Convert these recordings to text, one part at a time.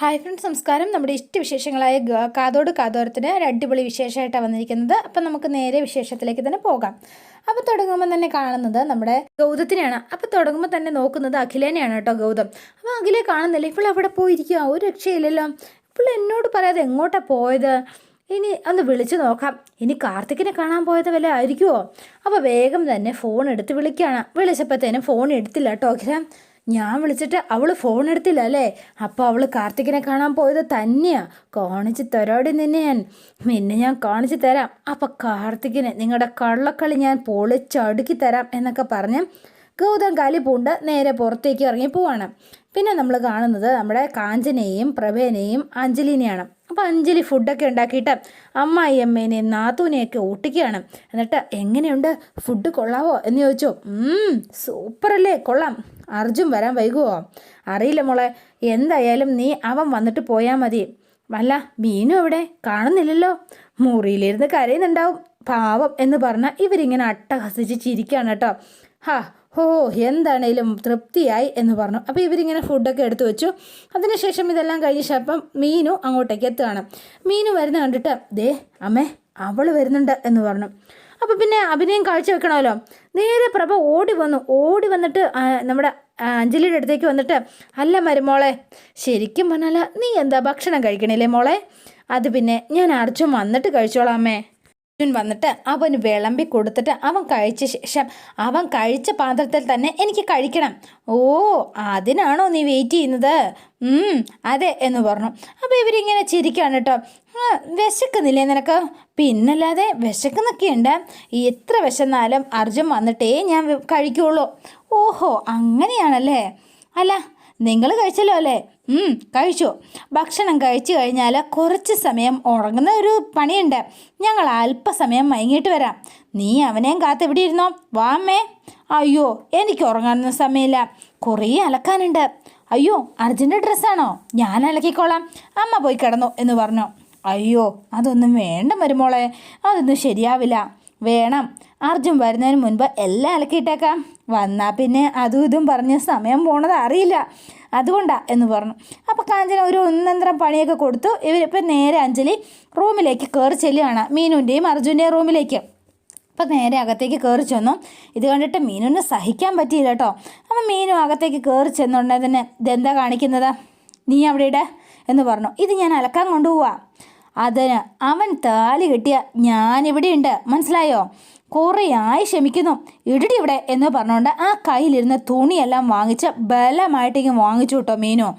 Hi friends നമസ്കാരം. നമ്മുടെ ഇഷ്ടവിശേഷങ്ങളായ വിശേഷങ്ങളായ കാതോട് കാതോരത്തിന് ഒരു അടിപൊളി വിശേഷമായിട്ടാണ് വന്നിരിക്കുന്നത്. അപ്പം നമുക്ക് നേരെ വിശേഷത്തിലേക്ക് തന്നെ പോകാം. അപ്പോൾ തുടങ്ങുമ്പോൾ തന്നെ കാണുന്നത് നമ്മുടെ ഗൗതത്തിനെയാണ്. അപ്പോൾ തുടങ്ങുമ്പോൾ തന്നെ നോക്കുന്നത് അഖിലേനെയാണ് കേട്ടോ ഗൗതം. അപ്പോൾ അഖിലെ കാണുന്നില്ല. ഇപ്പോൾ അവിടെ പോയിരിക്കുക. ഒരു രക്ഷയില്ലല്ലോ. ഇപ്പോൾ എന്നോട് പറയാതെ എങ്ങോട്ടാണ് പോയത്? ഇനി ഒന്ന് വിളിച്ചു നോക്കാം. ഇനി കാർത്തിക്കിനെ കാണാൻ പോയത് വല്ല ആയിരിക്കുമോ അപ്പോൾ വേഗം തന്നെ ഫോൺ എടുത്ത് വിളിക്കുകയാണ്. വിളിച്ചപ്പോഴത്തേനും ഫോൺ എടുത്തില്ല കേട്ടോ അഖില. ഞാൻ വിളിച്ചിട്ട് അവൾ ഫോൺ എടുത്തില്ല അല്ലേ? അപ്പോൾ അവൾ കാർത്തികിനെ കാണാൻ പോയത് തന്നെയാ. കാണിച്ച് തരാടി നിന്നെ ഞാൻ. നിന്നെ ഞാൻ കാണിച്ചു തരാം. അപ്പം കാർത്തികിനെ നിങ്ങളുടെ കള്ളക്കളി ഞാൻ പൊളിച്ചടുക്കി തരാം എന്നൊക്കെ പറഞ്ഞ് ഗൗതം കാലി പൂണ്ട് നേരെ പുറത്തേക്ക് ഇറങ്ങി പോവാണ്. പിന്നെ നമ്മൾ കാണുന്നത് നമ്മുടെ കാഞ്ചനെയും പ്രഭേനെയും അഞ്ജലിനെയാണ്. അപ്പോൾ അഞ്ജലി ഫുഡൊക്കെ ഉണ്ടാക്കിയിട്ട് അമ്മായി അമ്മേനെയും നാത്തൂനെയൊക്കെ ഊട്ടിക്കുകയാണ് എന്നിട്ട് എങ്ങനെയുണ്ട്? ഫുഡ് കൊള്ളാവോ? എന്ന് ചോദിച്ചു. സൂപ്പറല്ലേ കൊള്ളാം. അർജുൻ വരാൻ വൈകുമോ അറിയില്ല മോളെ. എന്തായാലും നീ അവൻ വന്നിട്ട് പോയാൽ മതി. വല്ല മീനും എവിടെ കാണുന്നില്ലല്ലോ? മുറിയിലിരുന്ന് കരയുന്നുണ്ടാവും. പാവം എന്ന് പറഞ്ഞാൽ ഇവരിങ്ങനെ അട്ടഹസിച്ച് ചിരിക്കുകയാണ് കേട്ടോ. ഹാ ഹോ എന്താണേലും തൃപ്തിയായി എന്ന് പറഞ്ഞു. അപ്പോൾ ഇവരിങ്ങനെ ഫുഡൊക്കെ എടുത്തു വെച്ചു. അതിനുശേഷം ഇതെല്ലാം കഴിഞ്ഞ ശേഷം മീനു അങ്ങോട്ടേക്ക് എത്തുകയാണ്. മീനു വരുന്ന കണ്ടിട്ട് ദേ അമ്മേ അവൾ വരുന്നുണ്ട് എന്ന് പറഞ്ഞു. അപ്പോൾ പിന്നെ അഭിനയം കാഴ്ചവെക്കണമല്ലോ. നേരെ പ്രഭ ഓടി വന്നു. ഓടി വന്നിട്ട് നമ്മുടെ അഞ്ജലിയുടെ അടുത്തേക്ക് വന്നിട്ട് അല്ല മരുമോളെ ശരിക്കും പറഞ്ഞാൽ നീ എന്താ ഭക്ഷണം കഴിക്കണില്ലേ മോളെ? അത് പിന്നെ ഞാൻ അർജുൻ വന്നിട്ട് കഴിച്ചോളാമേ അർജുൻ വന്നിട്ട് അവന് വിളമ്പി കൊടുത്തിട്ട് അവൻ കഴിച്ച ശേഷം അവൻ കഴിച്ച പാത്രത്തിൽ തന്നെ എനിക്ക് കഴിക്കണം. ഓ അതിനാണോ നീ വെയിറ്റ് ചെയ്യുന്നത്? അതെ എന്ന് പറഞ്ഞു. അപ്പോൾ ഇവരിങ്ങനെ ചിരിക്കാണ് കേട്ടോ. വിശക്കുന്നില്ലേ നിനക്ക്? പിന്നല്ലാതെ വിശക്കുന്നൊക്കെയുണ്ട്. എത്ര വിശന്നാലും അർജുൻ വന്നിട്ടേ ഞാൻ കഴിക്കുള്ളൂ. ഓഹോ അങ്ങനെയാണല്ലേ? അല്ല നിങ്ങൾ കഴിച്ചല്ലോ അല്ലേ? കഴിച്ചു. ഭക്ഷണം കഴിച്ചു കഴിഞ്ഞാൽ കുറച്ച് സമയം ഉറങ്ങുന്ന ഒരു പണിയുണ്ട്. ഞങ്ങൾ അല്പസമയം മയങ്ങിയിട്ട് വരാം. നീ അവനെയും കാത്ത് ഇവിടെ ഇരുന്നോ വാമ്മേ അയ്യോ എനിക്ക് ഉറങ്ങാനൊന്നും സമയമില്ല. കുറേ അലക്കാനുണ്ട്. അയ്യോ അർജുന്റെ ഡ്രസ്സാണോ ഞാൻ അലക്കിക്കോളാം. അമ്മ പോയി കിടന്നു എന്ന് പറഞ്ഞു. അയ്യോ അതൊന്നും വേണ്ട മരുമോളെ. അതൊന്നും ശരിയാവില്ല. വേണം. അർജുൻ വരുന്നതിന് മുൻപ് എല്ലാം അലക്കിയിട്ടേക്കാം. വന്നാൽ പിന്നെ അതും ഇതും പറഞ്ഞ് സമയം പോണത് അറിയില്ല. അതുകൊണ്ടാ എന്ന് പറഞ്ഞു. അപ്പോൾ കാഞ്ചന ഒരു ഒന്നന്തരം പണിയൊക്കെ കൊടുത്തു. ഇവരിപ്പോൾ നേരെ അഞ്ജലി റൂമിലേക്ക് കയറി ചെല്ലുകയാണ് മീനുന്റെയും അർജുന്റെയും റൂമിലേക്ക്. അപ്പം നേരെ അകത്തേക്ക് കയറി ചെന്നു. ഇത് കണ്ടിട്ട് മീനുവിന് സഹിക്കാൻ പറ്റിയില്ല കേട്ടോ അപ്പം മീനു അകത്തേക്ക് കയറി ചെന്നുണ്ടെങ്കിൽ തന്നെ ഇതെന്താ കാണിക്കുന്നത്? നീ അവിടെ ഇട എന്ന് പറഞ്ഞു. ഇത് ഞാൻ അലക്കാൻ കൊണ്ടുപോവാ. അതിന് അവൻ താലി കെട്ടിയ ഞാനിവിടെ ഉണ്ട് മനസ്സിലായോ? കുറേയായി ക്ഷമിക്കുന്നു. ഇടിടി ഇവിടെ എന്ന് പറഞ്ഞുകൊണ്ട് ആ കയ്യിലിരുന്ന തുണിയെല്ലാം വാങ്ങിച്ച് ബലമായിട്ടേക്ക് വാങ്ങിച്ചു കേട്ടോ മീനു.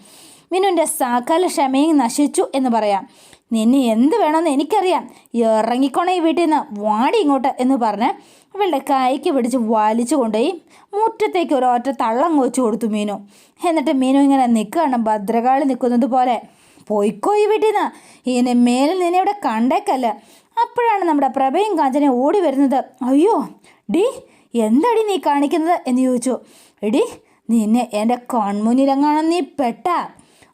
മീനുവിന്റെ സകല ക്ഷമയും നശിച്ചു എന്ന് പറയാം. നിന്നെ എന്ത് വേണമെന്ന് എനിക്കറിയാം. ഇറങ്ങിക്കോണേ ഈ വീട്ടിൽ നിന്ന്. വാടി ഇങ്ങോട്ട് എന്ന് പറഞ്ഞ് അവളുടെ കൈക്ക് പിടിച്ച് വലിച്ചു കൊണ്ടുപോയി മുറ്റത്തേക്ക് ഒരു ഒറ്റ തള്ളം കൊച്ചു കൊടുത്തു മീനു. എന്നിട്ട് മീനു ഇങ്ങനെ നിൽക്കുകയാണ് ഭദ്രകാളി നിൽക്കുന്നത് പോലെ. പോയിക്കോ ഈ വീട്ടിൽ നിന്ന് ഇനി മേലിൽ നിന്നെ ഇവിടെ കണ്ടേക്കല്ല. അപ്പോഴാണ് നമ്മുടെ പ്രഭയും കാഞ്ചനെ ഓടി വരുന്നത്. അയ്യോ ഡി എന്തടി നീ കാണിക്കുന്നത് എന്ന് ചോദിച്ചു. എടി നിന്നെ എന്റെ കൺമുന്നിലെങ്ങാനും നീ പെട്ട.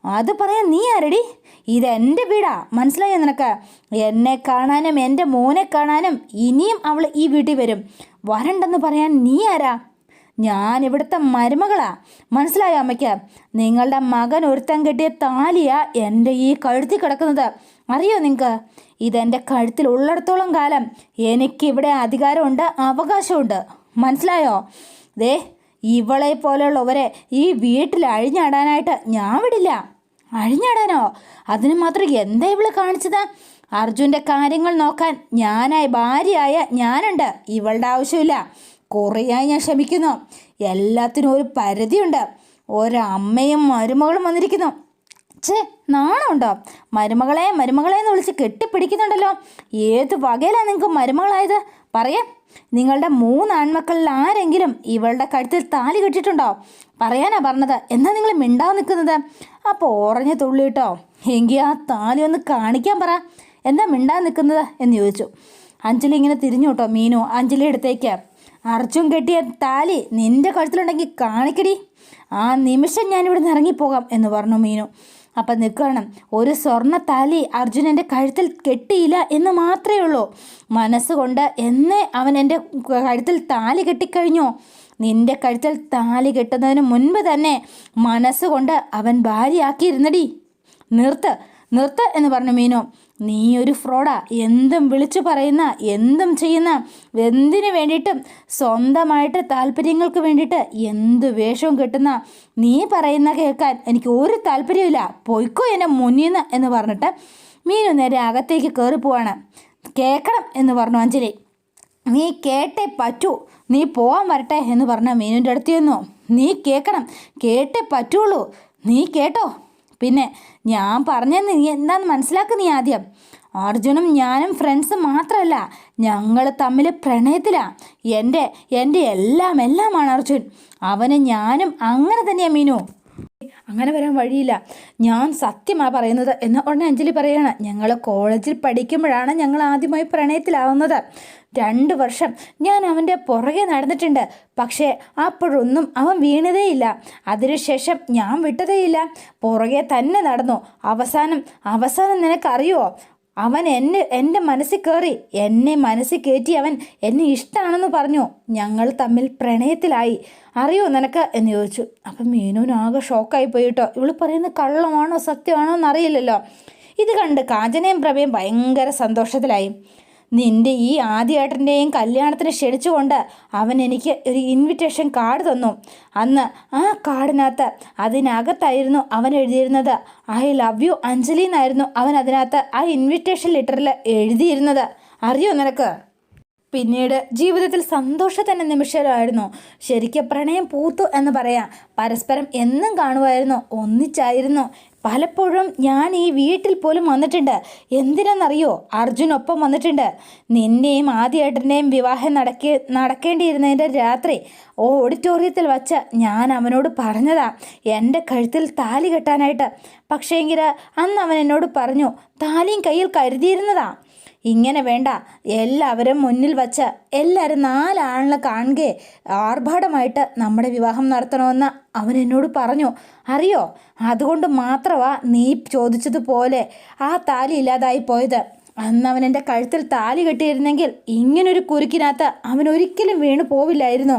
അത് പറയാൻ നീ ആരടി? ഇതെന്റെ വീടാ. മനസ്സിലായോ നിനക്ക്? എന്നെ കാണാനും എന്റെ മോനെ കാണാനും ഇനിയും അവൾ ഈ വീട്ടിൽ വരും. വരണ്ടെന്ന് പറയാൻ നീ ആരാ? ഞാൻ ഇവിടുത്തെ മരുമകളാ. മനസ്സിലായോ അമ്മയ്ക്ക്? നിങ്ങളുടെ മകൻ ഒരുത്തൻ കെട്ടിയ താലിയാ എന്റെ ഈ കഴുത്തിൽ കിടക്കുന്നത്. അറിയോ നിങ്ങൾക്ക് ഇതെന്റെ കഴുത്തിൽ ഉള്ളിടത്തോളം കാലം എനിക്കിവിടെ അധികാരമുണ്ട് അവകാശമുണ്ട്. മനസ്സിലായോ? ദേ ഇവളെ പോലെയുള്ളവരെ ഈ വീട്ടിൽ അഴിഞ്ഞാടാനായിട്ട് ഞാൻ വിടില്ല. അഴിഞ്ഞാടാനോ? അതിന് മാത്രം എന്താ ഇവൾ കാണിച്ചത്? അർജുന്റെ കാര്യങ്ങൾ നോക്കാൻ ഞാനായി ഭാര്യയായ ഞാനുണ്ട്. ഇവളുടെ ആവശ്യമില്ല. കുറേയായി ഞാൻ ക്ഷമിക്കുന്നു. എല്ലാത്തിനും ഒരു പരിധിയുണ്ട്. ഒരമ്മയും മരുമകളും വന്നിരിക്കുന്നു. ഛേ നാണമുണ്ടോ? മരുമകളെ മരുമകളെ എന്ന് വിളിച്ച് കെട്ടിപ്പിടിക്കുന്നുണ്ടല്ലോ. ഏത് വകയിലാണ് നിങ്ങൾക്ക് മരുമകളായത്? പറയാം. നിങ്ങളുടെ മൂന്ന് ആൺമക്കളിൽ ആരെങ്കിലും ഇവളുടെ കഴുത്തിൽ താലി കെട്ടിട്ടുണ്ടോ? പറയാനാ പറഞ്ഞത്. എന്നാ നിങ്ങൾ മിണ്ടാതെ നിൽക്കുന്നത്? അപ്പോൾ ഓറഞ്ഞ് തുള്ളിയിട്ടോ എങ്കിൽ ആ താലി ഒന്ന് കാണിക്കാൻ പറ. എന്താ മിണ്ടാതെ നിൽക്കുന്നത്? എന്ന് ചോദിച്ചു. അഞ്ജലി ഇങ്ങനെ തിരിഞ്ഞു കേട്ടോ മീനു അഞ്ജലി അടുത്തേക്ക്. അർജുൻ കെട്ടിയ താലി നിന്റെ കഴുത്തിലുണ്ടെങ്കിൽ കാണിക്കടി. ആ നിമിഷം ഞാനിവിടെ നിന്ന് ഇറങ്ങിപ്പോകാം എന്ന് പറഞ്ഞു മീനു. അപ്പം നിൽക്കണം ഒരു സ്വർണ താലി അർജുൻ എന്റെ കഴുത്തിൽ കെട്ടിയില്ല എന്ന് മാത്രമേ ഉള്ളൂ. മനസ്സുകൊണ്ട് എന്നേ അവൻ എന്റെ കഴുത്തിൽ താലി കെട്ടിക്കഴിഞ്ഞോ. നിന്റെ കഴുത്തിൽ താലി കെട്ടുന്നതിന് മുൻപ് തന്നെ മനസ്സുകൊണ്ട് അവൻ ഭാര്യയാക്കിയിരുന്നടി. നിർത്ത് നിർത്ത് എന്ന് പറഞ്ഞു മീനു. നീ ഒരു ഫ്രോഡാ. എന്തും വിളിച്ചു പറയുന്ന എന്തും ചെയ്യുന്ന എന്തിനു വേണ്ടിയിട്ടും സ്വന്തമായിട്ട് താല്പര്യങ്ങൾക്ക് വേണ്ടിയിട്ട് എന്ത് വേഷവും കിട്ടുന്ന നീ പറയുന്ന കേൾക്കാൻ എനിക്ക് ഒരു താല്പര്യമില്ല പോയിക്കോ എന്നെ മുന്നിൽ നിന്ന് എന്ന് പറഞ്ഞിട്ട് മീനു നേരെ അകത്തേക്ക് കയറി പോവാണ്. കേൾക്കണം എന്ന് പറഞ്ഞു അഞ്ജലി. നീ കേട്ടേ പറ്റൂ. നീ പോവാൻ വരട്ടെ എന്ന് പറഞ്ഞ മീനുവിന്റെ അടുത്ത് നീ കേൾക്കണം കേട്ടേ പറ്റുള്ളൂ. നീ കേട്ടോ. പിന്നെ ഞാൻ പറഞ്ഞെന്ന് നീ എന്താന്ന് മനസ്സിലാക്ക് നീ ആദ്യം. അർജുനും ഞാനും ഫ്രണ്ട്സ് മാത്രമല്ല ഞങ്ങൾ തമ്മിൽ പ്രണയത്തിലാണ് എന്റെ എന്റെ എല്ലാം എല്ലാമാണ് അർജുൻ. അവന് ഞാനും അങ്ങനെ തന്നെയാണ് മീനു. അങ്ങനെ വരാൻ വഴിയില്ല. ഞാൻ സത്യമാണ് പറയുന്നത് എന്ന് ഉടനെ അഞ്ജലി പറയാണ്. ഞങ്ങൾ കോളേജിൽ പഠിക്കുമ്പോഴാണ് ഞങ്ങൾ ആദ്യമായി പ്രണയത്തിലാവുന്നത്. രണ്ട് വർഷം ഞാൻ അവന്റെ പുറകെ നടന്നിട്ടുണ്ട്. പക്ഷേ അപ്പോഴൊന്നും അവൻ വീണതേയില്ല. അതിനുശേഷം ഞാൻ വിട്ടതേയില്ല. പുറകെ തന്നെ നടന്നു. അവസാനം അവസാനം നിനക്കറിയോ അവൻ എന്നെ എന്റെ മനസ്സിൽ കയറി എന്നെ മനസ്സിൽ കയറ്റി അവൻ എന്നെ ഇഷ്ടമാണെന്ന് പറഞ്ഞു. ഞങ്ങൾ തമ്മിൽ പ്രണയത്തിലായി. അറിയോ നിനക്ക്? എന്ന് ചോദിച്ചു. അപ്പം മീനുവിനാകെ ഷോക്കായി പോയി കേട്ടോ. ഇവൾ പറയുന്നത് കള്ളമാണോ സത്യമാണോ എന്നറിയില്ലല്ലോ. ഇത് കണ്ട് കാഞ്ചനയും പ്രഭയും ഭയങ്കര സന്തോഷത്തിലായി. നിന്റെ ഈ ആദ്യേട്ടന്റെയും കല്യാണത്തിന് ക്ഷണിച്ചുകൊണ്ട് അവൻ എനിക്ക് ഒരു ഇൻവിറ്റേഷൻ കാർഡ് തന്നു. അന്ന് ആ കാർഡിനകത്ത് അതിനകത്തായിരുന്നു അവൻ എഴുതിയിരുന്നത്. ഐ ലവ് യു അഞ്ജലി എന്നായിരുന്നു അവൻ അതിനകത്ത് ആ ഇൻവിറ്റേഷൻ ലെറ്ററിൽ എഴുതിയിരുന്നത്. അറിയോ നിനക്ക്? പിന്നീട് ജീവിതത്തിൽ സന്തോഷത്തിന്റെ നിമിഷമായിരുന്നു. ശരിക്കും പ്രണയം പൂത്തു എന്ന് പറയാം. പരസ്പരം എന്നും കാണുമായിരുന്നു. ഒന്നിച്ചായിരുന്നു. പലപ്പോഴും ഞാൻ ഈ വീട്ടിൽ പോലും വന്നിട്ടുണ്ട്. എന്തിനെന്നറിയോ? അർജുനൊപ്പം വന്നിട്ടുണ്ട്. നിന്നെയും ആദ്യേട്ടന്റെയും വിവാഹം നടക്കേ നടക്കേണ്ടിയിരുന്നതിന്റെ രാത്രി ഓഡിറ്റോറിയത്തിൽ വച്ച് ഞാൻ അവനോട് പറഞ്ഞതാ. എന്റെ കഴുത്തിൽ താലി കെട്ടാനായിട്ട്. പക്ഷേങ്കിൽ അന്ന് അവൻ എന്നോട് പറഞ്ഞു താലിയും കയ്യിൽ കരുതിയിരുന്നതാ. ഇങ്ങനെ വേണ്ട. എല്ലാവരും മുന്നിൽ വച്ച് എല്ലാവരും നാലാളിനെ കാണുകയെ ആർഭാടമായിട്ട് നമ്മുടെ വിവാഹം നടത്തണമെന്ന് അവൻ എന്നോട് പറഞ്ഞു. അറിയോ? അതുകൊണ്ട് മാത്രമാ നീ ചോദിച്ചതുപോലെ ആ താലി ഇല്ലാതായി പോയത്. അന്ന് അവൻ എന്റെ കഴുത്തിൽ താലി കെട്ടിയിരുന്നെങ്കിൽ ഇങ്ങനൊരു കുരുക്കിനകത്ത് അവൻ ഒരിക്കലും വീണു പോവില്ലായിരുന്നു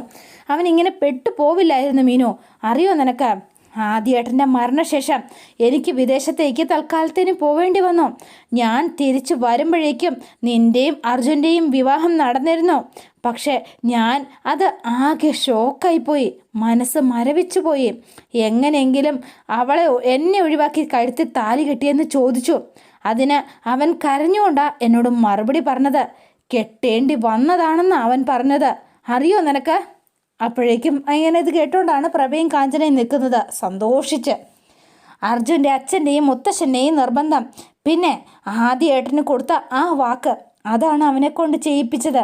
അവൻ ഇങ്ങനെ പെട്ടു പോവില്ലായിരുന്നു മീനു. അറിയോ നിനക്ക്? ആദ്യേട്ടന്റെ മരണശേഷം എനിക്ക് വിദേശത്തേക്ക് തൽക്കാലത്തിന് പോവേണ്ടി വന്നു. ഞാൻ തിരിച്ചു വരുമ്പോഴേക്കും നിന്റെയും അർജുന്റെയും വിവാഹം നടന്നിരുന്നു. പക്ഷേ ഞാൻ അത് ആകെ ഷോക്കായിപ്പോയി. മനസ്സ് മരവിച്ചു പോയി എങ്ങനെയെങ്കിലും അവളെ എന്നെ ഒഴിവാക്കി കഴുത്തി താലി കെട്ടിയെന്ന് ചോദിച്ചു. അതിന് അവൻ കരഞ്ഞുകൊണ്ടാ എന്നോട് മറുപടി പറഞ്ഞത്. കെട്ടേണ്ടി വന്നതാണെന്ന് അവൻ പറഞ്ഞത്. അറിയോ നിനക്ക്? അപ്പോഴേക്കും അങ്ങനെ ഇത് കേട്ടുകൊണ്ടാണ് പ്രഭയും കാഞ്ചനയും നിൽക്കുന്നത് സന്തോഷിച്ച്. അർജുന്റെ അച്ഛന്റെയും മുത്തശ്ശന്റെയും നിർബന്ധം. പിന്നെ ആദ്യ ഏട്ടന് കൊടുത്ത ആ വാക്ക് അതാണ് അവനെ കൊണ്ട് ചെയ്യിപ്പിച്ചത്.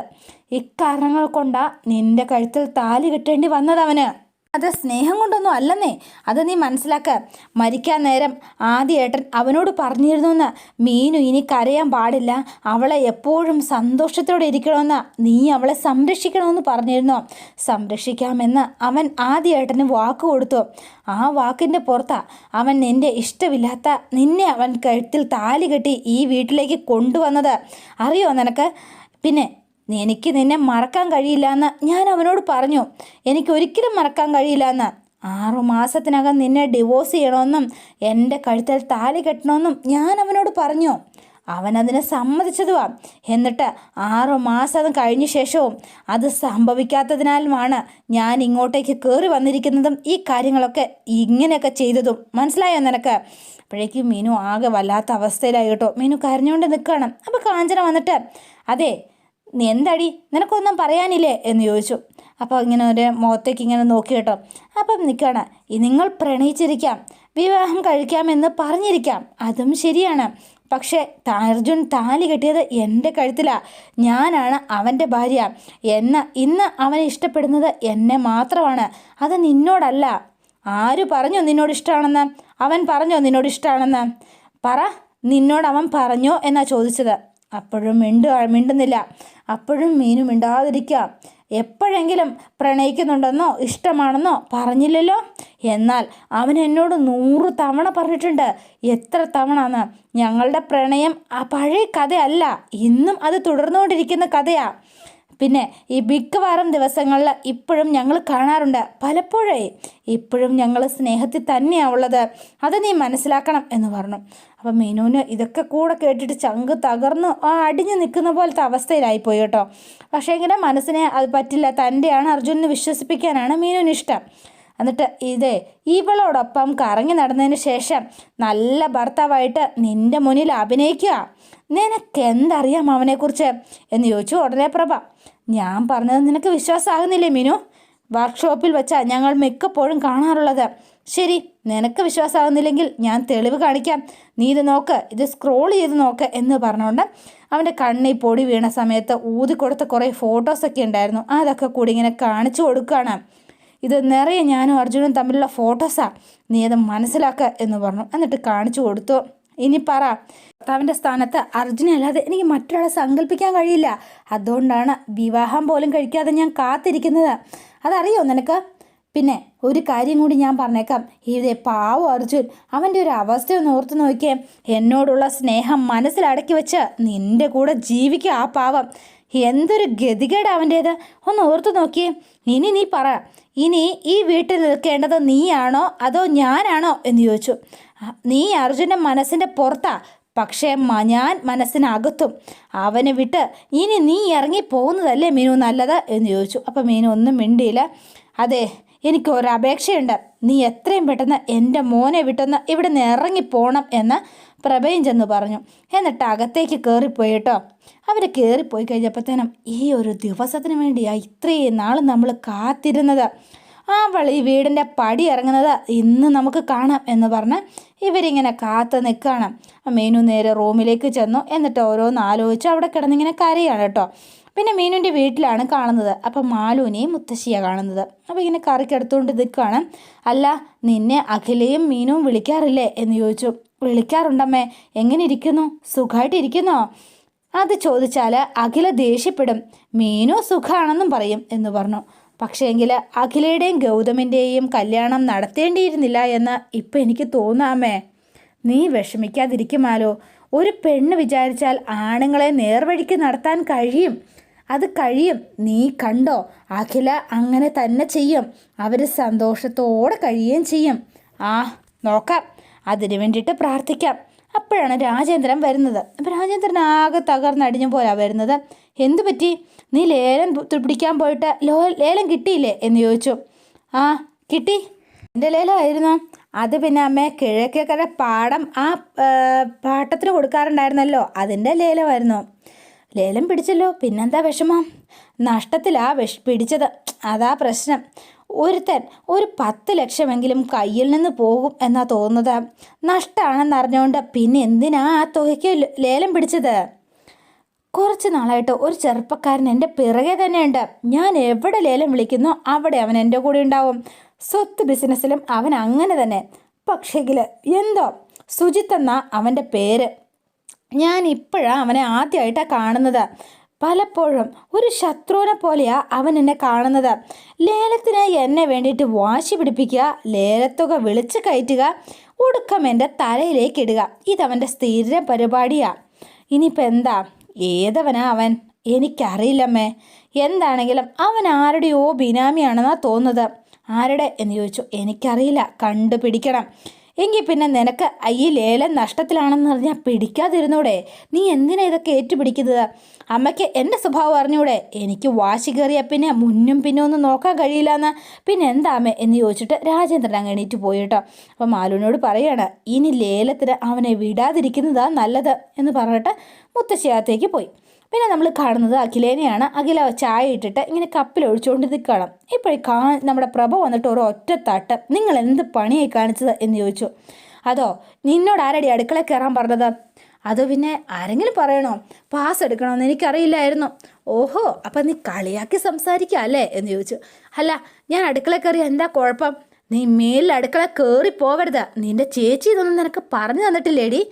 ഇക്കാരണങ്ങൾ കൊണ്ടാ നിന്റെ കഴുത്തിൽ താലി കെട്ടേണ്ടി വന്നതവന് അത് സ്നേഹം കൊണ്ടൊന്നും അല്ലെന്നേ. അത് നീ മനസ്സിലാക്ക. മരിക്കാൻ നേരം ആദ്യേട്ടൻ അവനോട് പറഞ്ഞിരുന്നു മീനു ഇനി കരയാൻ പാടില്ല. അവളെ എപ്പോഴും സന്തോഷത്തോടെ ഇരിക്കണമെന്ന് നീ അവളെ സംരക്ഷിക്കണമെന്ന് പറഞ്ഞിരുന്നു. സംരക്ഷിക്കാമെന്ന് അവൻ ആദ്യേട്ടന് വാക്ക് കൊടുത്തു. ആ വാക്കിന്റെ പുറത്താ അവൻ നിന്റെ ഇഷ്ടമില്ലാത്ത നിന്നെ അവൻ കഴുത്തിൽ താലി കെട്ടി ഈ വീട്ടിലേക്ക് കൊണ്ടുവന്നത്. അറിയോ നിനക്ക്? പിന്നെ എനിക്ക് നിന്നെ മറക്കാൻ കഴിയില്ല എന്ന് ഞാൻ അവനോട് പറഞ്ഞു. എനിക്ക് ഒരിക്കലും മറക്കാൻ കഴിയില്ല എന്ന് ആറു മാസത്തിനകം നിന്നെ ഡിവോഴ്സ് ചെയ്യണമെന്നും എന്റെ കഴുത്തിൽ താലി കെട്ടണമെന്നും ഞാൻ അവനോട് പറഞ്ഞു. അവൻ അതിനെ സമ്മതിച്ചതുവാ. എന്നിട്ട് ആറു മാസം കഴിഞ്ഞ ശേഷവും അത് സംഭവിക്കാത്തതിനാലുമാണ് ഞാൻ ഇങ്ങോട്ടേക്ക് കയറി വന്നിരിക്കുന്നതും ഈ കാര്യങ്ങളൊക്കെ ഇങ്ങനെയൊക്കെ ചെയ്തതും. മനസ്സിലായോ നിനക്ക്? അപ്പോഴേക്കും മീനു ആകെ വല്ലാത്ത അവസ്ഥയിലായി കേട്ടോ. മീനു കരഞ്ഞുകൊണ്ട് നിൽക്കുകയാണ്. അപ്പോൾ കാഞ്ചന വന്നിട്ട് അതെ നീ എന്തടി? നിനക്കൊന്നും പറയാനില്ലേ? എന്ന് ചോദിച്ചു. അപ്പോൾ ഇങ്ങനെ ഒരു മുഖത്തേക്ക് ഇങ്ങനെ നോക്കി കേട്ടോ. അപ്പം നിൽക്കുകയാണ് നിങ്ങൾ പ്രണയിച്ചിരിക്കാം. വിവാഹം കഴിക്കാമെന്ന് പറഞ്ഞിരിക്കാം. അതും ശരിയാണ്. പക്ഷേ അർജുൻ താലി കെട്ടിയത് എന്റെ കഴുത്തിലാണ് ഞാനാണ് അവന്റെ ഭാര്യ. എന്ന ഇന്ന് അവനെ ഇഷ്ടപ്പെടുന്നത് എന്നെ മാത്രമാണ്. അത് നിന്നോടല്ല. ആര് പറഞ്ഞു നിന്നോട് ഇഷ്ടമാണെന്ന് അവൻ പറഞ്ഞോ നിന്നോട് ഇഷ്ടമാണെന്ന് പറ. നിന്നോട് അവൻ പറഞ്ഞോ എന്നാ ചോദിച്ചത്. അപ്പോഴും മിണ്ടു മിണ്ടുന്നില്ല. അപ്പോഴും മീനു മിണ്ടാതിരിക്കാം എപ്പോഴെങ്കിലും പ്രണയിക്കുന്നുണ്ടെന്നോ ഇഷ്ടമാണെന്നോ പറഞ്ഞില്ലല്ലോ? എന്നാൽ അവൻ എന്നോട് നൂറ് തവണ പറഞ്ഞിട്ടുണ്ട്. എത്ര തവണ ഞങ്ങളുടെ പ്രണയം ആ പഴയ കഥയല്ല. ഇന്നും അത് തുടർന്നുകൊണ്ടിരിക്കുന്ന കഥയാ. പിന്നെ ഈ മിക്കവാറും ദിവസങ്ങളിൽ ഇപ്പോഴും ഞങ്ങൾ കാണാറുണ്ട്. പലപ്പോഴേ ഇപ്പോഴും ഞങ്ങൾ സ്നേഹത്തിൽ തന്നെയാണ് ഉള്ളത്. അത് നീ മനസ്സിലാക്കണം എന്ന് പറഞ്ഞു. അപ്പം മീനുവിന് ഇതൊക്കെ കൂടെ കേട്ടിട്ട് ചങ്ക് തകർന്ന് ആ അടിഞ്ഞു നിൽക്കുന്ന പോലത്തെ അവസ്ഥയിലായിപ്പോയി കേട്ടോ. പക്ഷേ ഇങ്ങനെ മനസ്സിനെ അത് പറ്റില്ല. തന്റെയാണ് അർജുനന് വിശ്വസിപ്പിക്കാനാണ് മീനുവിന് ഇഷ്ടം. എന്നിട്ട് ഇതേ ഇവളോടൊപ്പം കറങ്ങി നടന്നതിന് ശേഷം നല്ല ഭർത്താവായിട്ട് നിന്റെ മുന്നിൽ അഭിനയിക്കുക. നിനക്ക് എന്തറിയാം അവനെക്കുറിച്ച്? എന്ന് ചോദിച്ചു ഉടനെ പ്രഭ. ഞാൻ പറഞ്ഞത് നിനക്ക് വിശ്വാസമാകുന്നില്ലേ മീനു? വർക്ക്ഷോപ്പിൽ വെച്ചാൽ ഞങ്ങൾ മിക്കപ്പോഴും കാണാറുള്ളത്. ശരി നിനക്ക് വിശ്വാസമാകുന്നില്ലെങ്കിൽ ഞാൻ തെളിവ് കാണിക്കാം. നീ ഇത് നോക്ക് ഇത് സ്ക്രോൾ ചെയ്ത് നോക്ക് എന്ന് പറഞ്ഞുകൊണ്ട് അവന്റെ കണ്ണി പൊടി വീണ സമയത്ത് ഊതിക്കൊടുത്ത കുറേ ഫോട്ടോസൊക്കെ ഉണ്ടായിരുന്നു. അതൊക്കെ കൂടി ഇങ്ങനെ കാണിച്ചു കൊടുക്കുകയാണ് ഇത് നിറയെ ഞാനും അർജുനും തമ്മിലുള്ള ഫോട്ടോസാണ് നീ അത് മനസ്സിലാക്കുക എന്ന് പറഞ്ഞു. എന്നിട്ട് കാണിച്ചു കൊടുത്തു. ഇനി പറ ഭർത്താവിന്റെ സ്ഥാനത്ത് അർജുന അല്ലാതെ എനിക്ക് മറ്റൊരാളെ സങ്കല്പിക്കാൻ കഴിയില്ല. അതുകൊണ്ടാണ് വിവാഹം പോലും കഴിക്കാതെ ഞാൻ കാത്തിരിക്കുന്നത്. അതറിയോ നിനക്ക്? പിന്നെ ഒരു കാര്യം കൂടി ഞാൻ പറഞ്ഞേക്കാം. ഇതേ പാവം അർജുൻ അവന്റെ ഒരു അവസ്ഥ ഒന്ന് ഓർത്ത് നോക്കിയേ. എന്നോടുള്ള സ്നേഹം മനസ്സിലടക്കി വെച്ച് നിന്റെ കൂടെ ജീവിക്കുക ആ പാവം. എന്തൊരു ഗതികേട് അവന്റേത്? ഒന്ന് ഓർത്തു നോക്കിയേ. ഇനി നീ പറ ഇനി ഈ വീട്ടിൽ നിൽക്കേണ്ടത് നീയാണോ അതോ ഞാനാണോ എന്ന് ചോദിച്ചു. നീ അർജുന്റെ മനസ്സിന്റെ പുറത്താ. പക്ഷേ ഞാൻ മനസ്സിനകത്തും. അവനെ വിട്ട് ഇനി നീ ഇറങ്ങി പോകുന്നതല്ലേ മീനു നല്ലത്? എന്ന് ചോദിച്ചു. അപ്പം മീനു ഒന്നും മിണ്ടിയില്ല. അതെ എനിക്ക് ഒരു നീ എത്രയും പെട്ടെന്ന് എന്റെ മോനെ വിട്ടൊന്ന് ഇവിടെ നിന്ന് ഇറങ്ങിപ്പോണം എന്ന് പ്രഭയും ചെന്ന് പറഞ്ഞു. എന്നിട്ട് അകത്തേക്ക് കയറിപ്പോയി കേട്ടോ അവർ കയറിപ്പോയി കഴിഞ്ഞപ്പോഴത്തേനും ഈ ഒരു ദിവസത്തിന് വേണ്ടിയാണ് ഇത്രയും നാൾ നമ്മൾ കാത്തിരുന്നത്. ആ വളി വീടിന്റെ പടി ഇറങ്ങുന്നത് ഇന്ന് നമുക്ക് കാണാം എന്ന് പറഞ്ഞ് ഇവരിങ്ങനെ കാത്തു നിൽക്കുകയാണ്. മീനു നേരെ റൂമിലേക്ക് ചെന്നു. എന്നിട്ട് ഓരോന്ന് ആലോചിച്ച് അവിടെ കിടന്നിങ്ങനെ കരയാണ് കേട്ടോ. പിന്നെ മീനുവിന്റെ വീട്ടിലാണ് കാണുന്നത്. അപ്പം മാലുവിനെയും മുത്തശ്ശിയാണ് കാണുന്നത്. അപ്പോൾ ഇങ്ങനെ കറിക്കെടുത്തുകൊണ്ട് നിൽക്കുകയാണ്. അല്ല നിന്നെ അഖിലയും മീനും വിളിക്കാറില്ലേ? എന്ന് ചോദിച്ചു. വിളിക്കാറുണ്ടമ്മേ. എങ്ങനെ ഇരിക്കുന്നു? സുഖമായിട്ടിരിക്കുന്നോ അത് ചോദിച്ചാൽ അഖില ദേഷ്യപ്പെടും. മീനു സുഖമാണെന്നും പറയും എന്ന് പറഞ്ഞു. പക്ഷേ എങ്കിൽ അഖിലയുടെയും ഗൗതമിന്റെയും കല്യാണം നടത്തേണ്ടിയിരുന്നില്ല എന്ന് ഇപ്പം എനിക്ക് തോന്നാമേ നീ വിഷമിക്കാതിരിക്കുമാലോ. ഒരു പെണ്ണ് വിചാരിച്ചാൽ ആണുങ്ങളെ നേർവഴിക്ക് നടത്താൻ കഴിയും. അത് കഴിയും. നീ കണ്ടോ? അഖില അങ്ങനെ തന്നെ ചെയ്യും. അവർ സന്തോഷത്തോടെ കഴിയുകയും ചെയ്യും. ആ നോക്കാം. അതിനു വേണ്ടിയിട്ട് പ്രാർത്ഥിക്കാം. അപ്പോഴാണ് രാജേന്ദ്രൻ വരുന്നത്. അപ്പം രാജേന്ദ്രൻ ആകെ തകർന്നടിഞ്ഞ പോലാണ് വരുന്നത്. എന്തു പറ്റി നീ ലേലം പിടിക്കാൻ പോയിട്ട് ലോ ലേലം കിട്ടിയില്ലേ? എന്ന് ചോദിച്ചു. ആ കിട്ടി. എന്റെ ലേലമായിരുന്നു അത് പിന്നെ അമ്മ കിഴക്കേക്കര പാടം ആ പാട്ടത്തിന് കൊടുക്കാറുണ്ടായിരുന്നല്ലോ. അതിന്റെ ലേലമായിരുന്നു ലേലം പിടിച്ചല്ലോ. പിന്നെന്താ വിഷമം? നഷ്ടത്തിലാ വിഷ പിടിച്ചത്. അതാ പ്രശ്നം. ഒരുത്തൻ ഒരു പത്ത് ലക്ഷമെങ്കിലും കയ്യിൽ നിന്ന് പോകും എന്നാ തോന്നുന്നത്. നഷ്ടമാണെന്നറിഞ്ഞുകൊണ്ട് പിന്നെ എന്തിനാ ആ തുകയ്ക്ക് ലേലം പിടിച്ചത്? കുറച്ച് നാളായിട്ട് ഒരു ചെറുപ്പക്കാരൻ എന്റെ പിറകെ തന്നെയുണ്ട്. ഞാൻ എവിടെ ലേലം വിളിക്കുന്നോ അവിടെ അവൻ എന്റെ കൂടെ ഉണ്ടാവും. സ്വത്ത് ബിസിനസ്സിലും അവൻ അങ്ങനെ തന്നെ. പക്ഷേങ്കിൽ എന്തോ? സുജിത്ത് എന്ന അവന്റെ പേര്. ഞാൻ ഇപ്പോഴാണ് അവനെ ആദ്യമായിട്ടാണ് കാണുന്നത്. പലപ്പോഴും ഒരു ശത്രുവിനെ പോലെയാ അവൻ എന്നെ കാണുന്നത്. ലേലത്തിന് എന്നെ വേണ്ടിയിട്ട് വാശി പിടിപ്പിക്കുക ലേലത്തുക വിളിച്ച് കയറ്റുക ഒടുക്കം എന്റെ തലയിലേക്ക് ഇടുക. ഇതവന്റെ സ്ഥിര പരിപാടിയാണ് ഇനിയിപ്പോൾ എന്താ? ഏതവനാ അവൻ? എനിക്കറിയില്ലമ്മേ. എന്താണെങ്കിലും അവൻ ആരുടെയോ ബിനാമിയാണെന്നാ തോന്നുന്നത്. ആരുടെ? എന്ന് ചോദിച്ചു. എനിക്കറിയില്ല. കണ്ടുപിടിക്കണം. എങ്കിൽ പിന്നെ നിനക്ക് ഈ ലേലം നഷ്ടത്തിലാണെന്ന് പറഞ്ഞാൽ പിടിക്കാതിരുന്നൂടെ. നീ എന്തിനാ ഇതൊക്കെ ഏറ്റുപിടിക്കുന്നത്? അമ്മയ്ക്ക് എന്റെ സ്വഭാവം അറിഞ്ഞൂടെ. എനിക്ക് വാശി കയറിയ പിന്നെ മുന്നും പിന്നെ ഒന്നും നോക്കാൻ കഴിയില്ല എന്ന് പിന്നെ എന്താമേ എന്ന് ചോദിച്ചിട്ട് രാജേന്ദ്രൻ അങ്ങ് എണീറ്റ് പോയി കേട്ടോ. അപ്പം മാലുവിനോട് പറയാണ് ഇനി ലേലത്തിന് അവനെ വിടാതിരിക്കുന്നതാ നല്ലത് എന്ന് പറഞ്ഞിട്ട് മുത്തശ്ശിയകത്തേക്ക് പോയി. പിന്നെ നമ്മൾ കാണുന്നത് അഖിലേനെയാണ്. അഖില ചായ ഇട്ടിട്ട് ഇങ്ങനെ കപ്പിൽ ഒഴിച്ചുകൊണ്ട് നിൽക്കണം ഇപ്പോഴേ കാ നമ്മുടെ പ്രഭ വന്നിട്ട് ഒരു ഒറ്റത്താട്ട് നിങ്ങൾ എന്ത് പണിയായി കാണിച്ചത് എന്ന് ചോദിച്ചു. അതോ നിന്നോട് ആരടി അടുക്കള കയറാൻ പറഞ്ഞത്? അതോ പിന്നെ ആരെങ്കിലും പറയണോ? പാസ് എടുക്കണമെന്ന് എനിക്കറിയില്ലായിരുന്നു. ഓഹോ അപ്പം നീ കളിയാക്കി സംസാരിക്കുക അല്ലേ എന്ന് ചോദിച്ചു. അല്ല ഞാൻ അടുക്കള കയറി എന്താ കുഴപ്പം? നീ മേലിൽ അടുക്കള കയറി പോവരുത് നിന്റെ ചേച്ചി ഇതൊന്നും നിനക്ക് പറഞ്ഞു തന്നിട്ടില്ലേടി?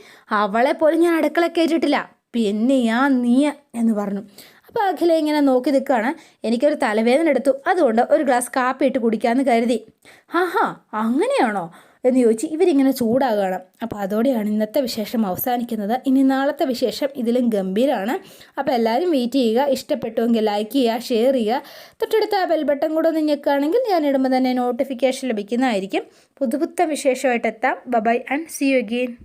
അവളെ പോലും ഞാൻ അടുക്കള കയറ്റിയിട്ടില്ല പിന്നെയാ നീയ എന്ന് പറഞ്ഞു. അപ്പോൾ അഖില ഇങ്ങനെ നോക്കി നിൽക്കുകയാണ്. എനിക്കൊരു തലവേദന എടുത്തു. അതുകൊണ്ട് ഒരു ഗ്ലാസ് കാപ്പി ഇട്ട് കുടിക്കാമെന്ന് കരുതി. ആഹാ അങ്ങനെയാണോ? എന്ന് ചോദിച്ച് ഇവരിങ്ങനെ ചൂടാകുകയാണ് അപ്പോൾ അതോടെയാണ് ഇന്നത്തെ വിശേഷം അവസാനിക്കുന്നത്. ഇനി നാളത്തെ വിശേഷം ഇതിലും ഗംഭീരമാണ് അപ്പോൾ എല്ലാവരും വെയിറ്റ് ചെയ്യുക. ഇഷ്ടപ്പെട്ടുവെങ്കിൽ ലൈക്ക് ചെയ്യുക ഷെയർ ചെയ്യുക. തൊട്ടടുത്ത ആ ബെൽ ബട്ടൺ കൂടെ ഒന്ന് ഞെക്കുകയാണെങ്കിൽ ഞാൻ ഇടുമ്പോൾ തന്നെ നോട്ടിഫിക്കേഷൻ ലഭിക്കുന്നതായിരിക്കും. പുതുപുത്ത വിശേഷമായിട്ട് എത്താം. Bye and see you again